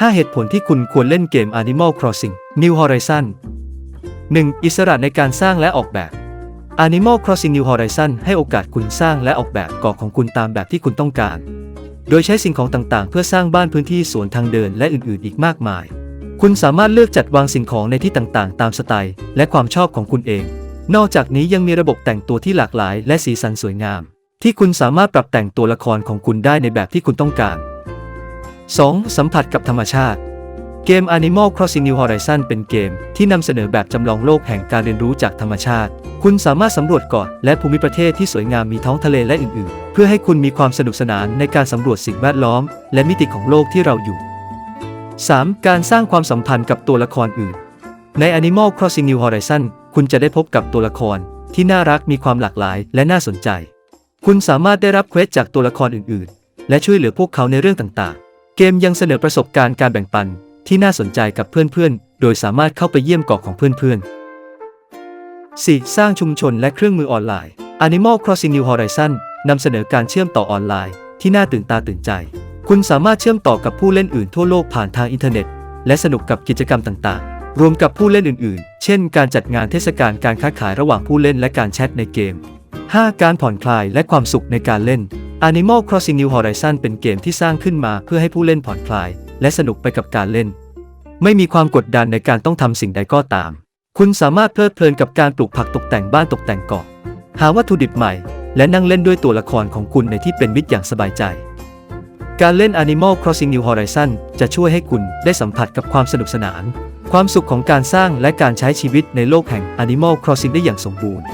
5 เหตุผลที่คุณควรเล่นเกม Animal Crossing New Horizon 1. อิสระในการสร้างและออกแบบ Animal Crossing New Horizon ให้โอกาสคุณสร้างและออกแบบเกาะของคุณตามแบบที่คุณต้องการ โดยใช้สิ่งของต่างๆ เพื่อสร้างบ้านพื้นที่สวนทางเดินและอื่นๆ อีกมากมาย คุณสามารถเลือกจัดวางสิ่งของในที่ต่างๆ ตามสไตล์ และความชอบของคุณเอง นอกจากนี้ยังมีระบบแต่งตัวที่หลากหลาย และสีสันสวยงาม ที่คุณสามารถปรับแต่งตัวละครของคุณได้ในแบบที่คุณต้องการ 2. สัมผัสกับธรรมชาติ เกม Animal Crossing New Horizon เป็นเกมที่นำเสนอแบบจำลองโลกแห่งการเรียนรู้จากธรรมชาติ คุณสามารถสำรวจเกาะและภูมิประเทศที่สวยงามมีท้องทะเลและอื่นๆ เพื่อให้คุณมีความสนุกสนานในการสำรวจสิ่งแวดล้อม และมิติของโลกที่เราอยู่ 3. การสร้างความสัมพันธ์กับตัวละครอื่น ใน Animal Crossing New Horizon คุณจะได้พบกับตัวละคร ที่น่ารักมีความหลากหลายและน่าสนใจ คุณสามารถได้รับเควสจากตัวละครอื่นๆ และช่วยเหลือพวกเขาในเรื่องต่างๆ เกมยังเสนอประสบการณ์การแบ่งปันที่น่าสนใจกับเพื่อนๆ โดยสามารถเข้าไปเยี่ยมเกาะของเพื่อนๆ 4. สร้างชุมชนและเครื่องมือออนไลน์ Animal Crossing New Horizon นำเสนอการเชื่อมต่อออนไลน์ ที่น่าตื่นตาตื่นใจ คุณสามารถเชื่อมต่อกับผู้เล่นอื่นทั่วโลกผ่านทางอินเทอร์เน็ต และสนุกกับกิจกรรมต่างๆ รวมกับผู้เล่นอื่นๆ เช่น การจัดงานเทศกาลการค้าขายระหว่างผู้เล่นและการแชทในเกม 5. การผ่อนคลายและความสุขในการเล่น Animal Crossing New Horizon เป็นเกมที่สร้างขึ้นมาเพื่อให้ผู้เล่นผ่อนคลาย และสนุกไปกับการเล่น ไม่มีความกดดันในการต้องทำสิ่งใดก็ตาม คุณสามารถเพลิดเพลินกับการปลูกผักตกแต่งบ้านตกแต่งเกาะ หาวัตถุดิบใหม่ และนั่งเล่นด้วยตัวละครของคุณในที่เป็นมิตรอย่างสบายใจ การเล่น Animal Crossing New Horizon จะช่วยให้คุณได้สัมผัสกับความสนุกสนาน ความสุขของการสร้างและการใช้ชีวิตในโลกแห่ง Animal Crossing ได้อย่างสมบูรณ์